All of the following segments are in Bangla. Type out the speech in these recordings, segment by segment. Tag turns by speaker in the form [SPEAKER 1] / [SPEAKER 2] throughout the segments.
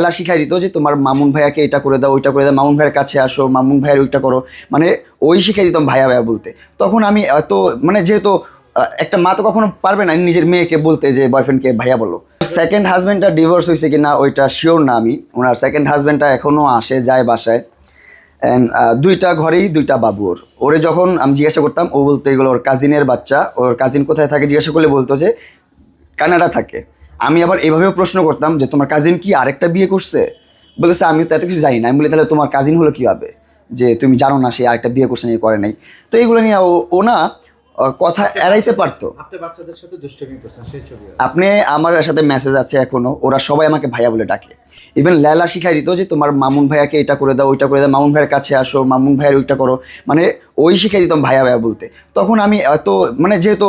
[SPEAKER 1] এলা শিখাই দিত যে তোমার মামুন ভাইয়াকে এটা করে দাও, ওইটা করে দাও, মামুন ভাইয়ের কাছে আসো, মামুন ভাইয়ের ওইটা করো। মানে ওই শিখাই দিতাম ভাইয়া ভাইয়া বলতে। তখন আমি এত মানে যেহেতু একটা মা তো কখনো পারবে না নিজের মেয়েকে বলতে যে বয়ফ্রেন্ডকে ভাইয়া বলো। সেকেন্ড হাজব্যান্ডটা ডিভোর্স হয়েছে কিনা ওইটা শিওর না আমি। ওনার সেকেন্ড হাজব্যান্ডটা এখনও আসে, যায় বাসায়। অ্যান্ড দুইটা ঘরেই দুইটা বাবু ওর। ওরে যখন আমি জিজ্ঞাসা করতাম, ও বলতো, এগুলো ওর কাজিনের বাচ্চা। ওর কাজিন কোথায় থাকে জিজ্ঞাসা করলে বলতো যে কানাডা থাকে। আমি আবার এভাবেও প্রশ্ন করতাম যে তোমার কাজিন কি আরেকটা বিয়ে করছে? বলেছে আমি তো এত কিছু জানি না। আমি বলি তাহলে তোমার কাজিন হলো কীভাবে? যে তুমি জানো না সে আরেকটা বিয়ে করছে নিয়ে করে নাই। তো এইগুলো নিয়ে ও না কথা এড়াইতে পারতো।
[SPEAKER 2] আপনি
[SPEAKER 1] আমার সাথে মেসেজ আছে এখনও ওরা সবাই আমাকে ভাইয়া বলে ডাকে। ইভেন লেলা শিখাই দিত যে তোমার মামুন ভাইয়াকে এটা করে দাও ওইটা করে দাও মামুন ভাইয়ের কাছে আসো মামুন ভাইয়ের ওইটা করো। মানে ওই শিখাই দিতাম ভাইয়া ভাইয়া বলতে। তখন আমি এত মানে যেহেতু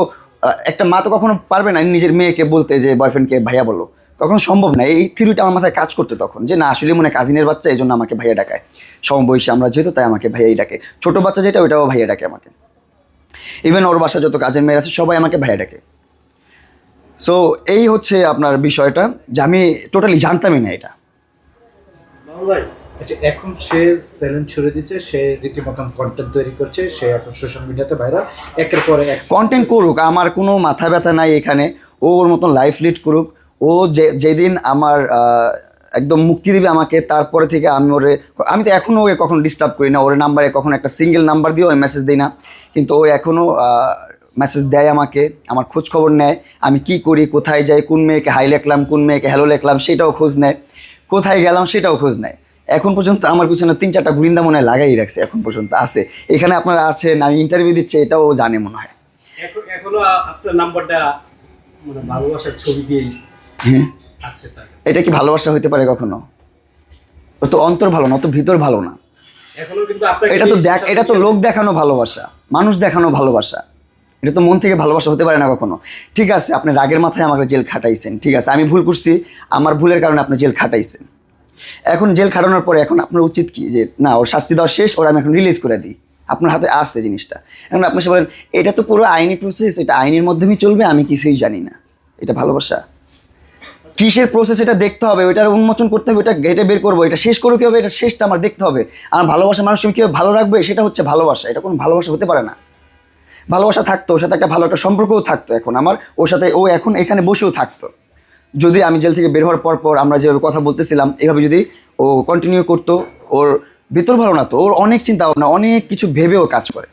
[SPEAKER 1] একটা মা তো কখনো পারবে না নিজের মেয়েকে বলতে যে বয়ফ্রেন্ডকে ভাইয়া বলো। কখনো সম্ভব না। এই থিওরিটা আমার মাথায় কাজ করতে তখন যে, না, আসলে মনে কাজিনের বাচ্চা এই জন্য আমাকে ভাইয়া ডাকায়। সমবয়সী আমরা যেহেতু, তাই আমাকে ভাইয়াই ডাকে। ছোটো বাচ্চা যেটা, ওইটাও ভাইয়া ডাকে আমাকে। ইভেন ওর বাসা যত কাজের মেয়ের আছে, সবাই আমাকে ভাইয়া ডাকে। সো এই হচ্ছে আপনার বিষয়টা, যে আমি টোটালি জানতামই না এটা।
[SPEAKER 2] আচ্ছা এখন সে চ্যালেঞ্জ ছুড়ে দিছে, সে রীতিমতন কন্টেন্ট তৈরি করছে, সে এখন সোশ্যাল মিডিয়াতে ভাইরাল একের পরে এক
[SPEAKER 1] কন্টেন্ট করুক, আমার কোনো মাথা ব্যথা নাই এখানে, ও ওর মতন লাইফ লিড করুক, ও যে, যেদিন আমার একদম মুক্তি দিবে আমাকে, তারপরে থেকে আমি ওরে, আমি তো এখনও ওকে কখনো ডিস্টার্ব করি না, ওর নাম্বারে কখনো একটা সিঙ্গেল নাম্বার দিয়েও আমি মেসেজ দিই না, কিন্তু ও এখনও মেসেজ দেয় আমাকে, আমার খোঁজ খবর নেয়, আমি কি করি, কোথায় যাই, কোন মেয়েকে হাই লেখলাম, কোন মেয়েকে হ্যালো লেখলাম, সেটাও খোঁজ নেয়, কোথায় গেলাম, সেটাও খোঁজ নেয়। এখন পর্যন্ত আমার পিছনে তিন চারটা গুরিন্দা মনে হয় লাগাই রাখছে এখন পর্যন্ত আছে। এখানে আপনারা আছেন আমি ইন্টারভিউ দিচ্ছি এটাও জানে মনে হয়।
[SPEAKER 3] এখনও আপনার নাম্বারটা মানে ভালোবাসার ছবি দিয়েই
[SPEAKER 1] হ্যাঁ।
[SPEAKER 3] আছে
[SPEAKER 1] এটা কি ভালোবাসা হইতে পারে কখনো? ও তো অন্তর ভালো না ও তো ভিতর ভালো না। এটা তো দেখ এটা তো লোক দেখানো ভালোবাসা মানুষ দেখানো ভালোবাসা। এটা তো মন থেকে ভালোবাসা হতে পারে না কখনো। ঠিক আছে আপনি রাগের মাথায় আমাকে জেল খাটাইছেন ঠিক আছে। আমি ভুল করছি আমার ভুলের কারণে আপনি জেল খাটাইছেন। এখন জেল খাটানোর পরে এখন আপনার উচিত কি যে, না, ওর শাস্তি দেওয়া শেষ, ওর আমি এখন রিলিজ করে দিই। আপনার হাতে আসছে জিনিসটা। এখন আপনি সে বলেন, এটা তো পুরো আইনি প্রসেস এটা আইনের মাধ্যমেই চলবে, আমি কিছুই জানি না। এটা ভালোবাসা। কিসের প্রসেস এটা দেখতে হবে? ওইটার উন্মোচন করতে হবে ওটা ঘেটে বের করব, এটা শেষ করব কীভাবে, এটা শেষটা আমার দেখতে হবে। আমার ভালোবাসা মানুষকে কীভাবে ভালো রাখবে, সেটা হচ্ছে ভালোবাসা। এটা কোনো ভালোবাসা হতে পারে না। ভালোবাসা থাকতো, ওর সাথে একটা ভালো একটা সম্পর্কও থাকতো এখন। আমার, ওর সাথে ও এখন এখানে বসেও থাকতো। যদি আমি জেল থেকে বের হওয়ার পর পর আমরা যেভাবে কথা বলতেছিলাম, এভাবে যদি ও কন্টিনিউ করতো, ওর ভিতর ভালো না তো, ওর অনেক চিন্তা ভাবনা অনেক কিছু ভেবেও কাজ করে।